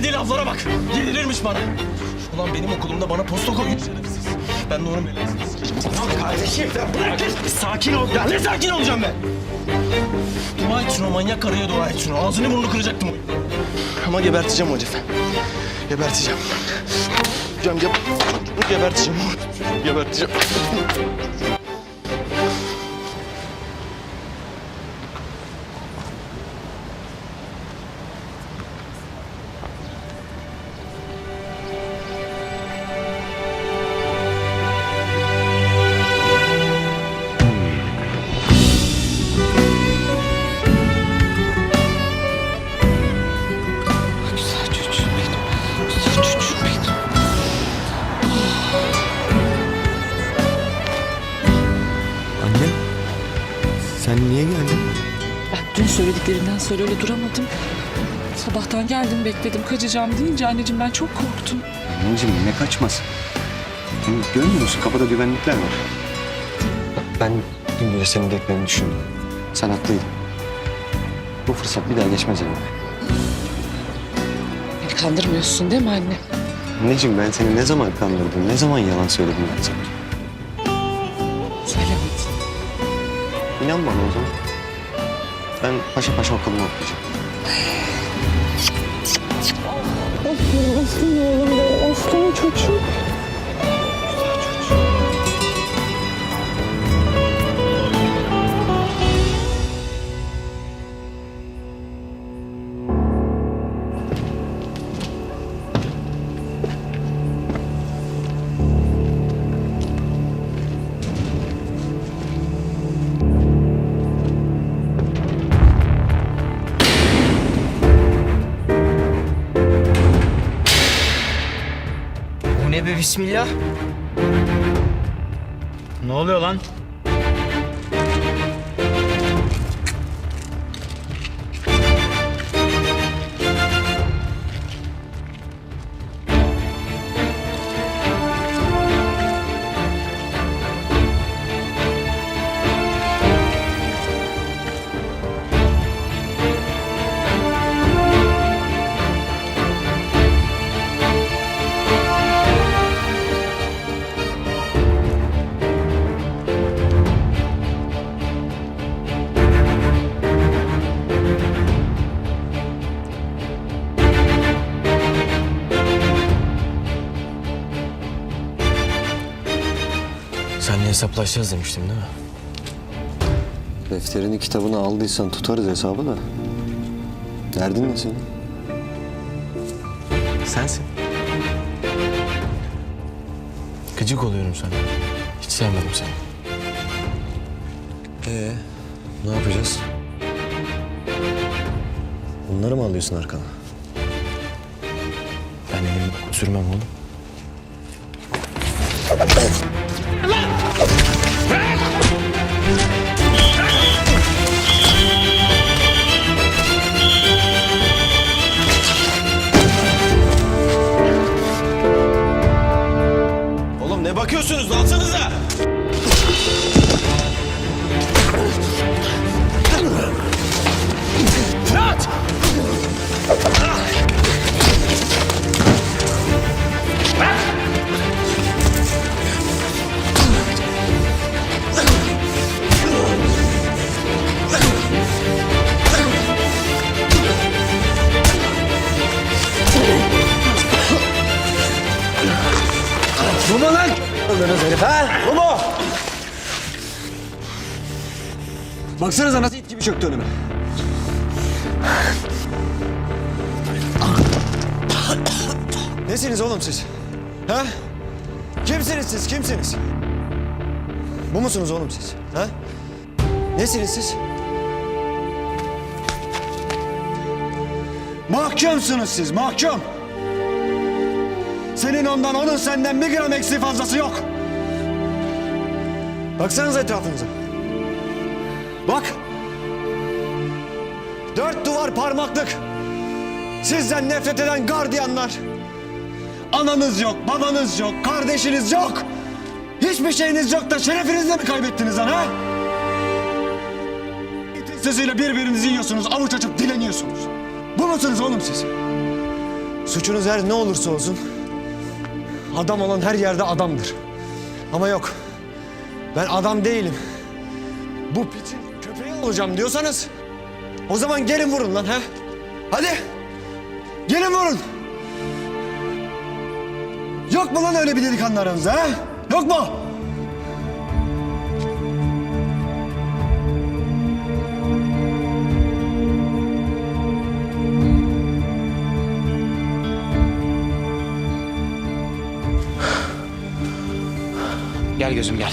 Söylediği laflara bak. Yenilirmiş bana. Ulan benim okulumda bana posta koyuyor şerefsiz. Ben de onun belasını sikeceğim. Tamam kardeşim sen bırak. Bir sakin ol. Ya ne sakin olacağım ben? Dua et şunu manyak karıya dua et şunu. Ağzını burnunu kıracaktım. Ama geberteceğim o herifi. Geberteceğim. Hocam ge geberteceğim. Geberteceğim. Söylediklerinden sonra öyle duramadım. Sabahtan geldim bekledim kaçacağım deyince anneciğim ben çok korktum. Anneciğim ne kaçmaz? Hem görmüyor musun kapıda güvenlikler var. Ben dün gece senin beklerini düşündüm. Sen haklıydın. Bu fırsat bir daha geçmez elime. Beni kandırmıyorsun değil mi anne? Anneciğim ben seni ne zaman kandırdım, ne zaman yalan söyledim ben sana? Söylemedin. İnan bana o zaman. Ben paşa paşa okulumu okuyacağım. Bu ne be bismillah? Ne oluyor lan? Hesaplaşacağız demiştim değil mi? Defterini kitabını aldıysan tutarız hesabı da. Derdin ne senin? Sensin. Gıcık oluyorum sana. Hiç sevmedim seni. Ee, ne yapacağız? Bunları mı alıyorsun arkana? Ben elimi sürmem oğlum. Bakıyorsunuz? Alsanıza! Herif ha? Bu mu? Baksanıza nasıl it gibi çöktü önüme. Nesiniz oğlum siz? Ha? Kimsiniz siz? Kimsiniz? Bu musunuz oğlum siz? Ha? Nesiniz siz? Mahkumsunuz siz, mahkum. Senin ondan, onun senden bir gram eksiği fazlası yok. Baksanıza etrafınıza. Bak. Dört duvar parmaklık. Sizden nefret eden gardiyanlar. Ananız yok, babanız yok, kardeşiniz yok. Hiçbir şeyiniz yok da şerefinizi mi kaybettiniz lan ha? Birbirinizi yiyorsunuz, avuç açıp dileniyorsunuz. Bu musunuz oğlum siz? Suçunuz her ne olursa olsun adam olan her yerde adamdır. Ama yok. Ben adam değilim. Bu piçin köpeği olacağım diyorsanız o zaman gelin vurun lan ha. Hadi. Gelin vurun. Yok mu lan öyle bir delikanlı aranızda ha? Yok mu? Gel gözüm gel.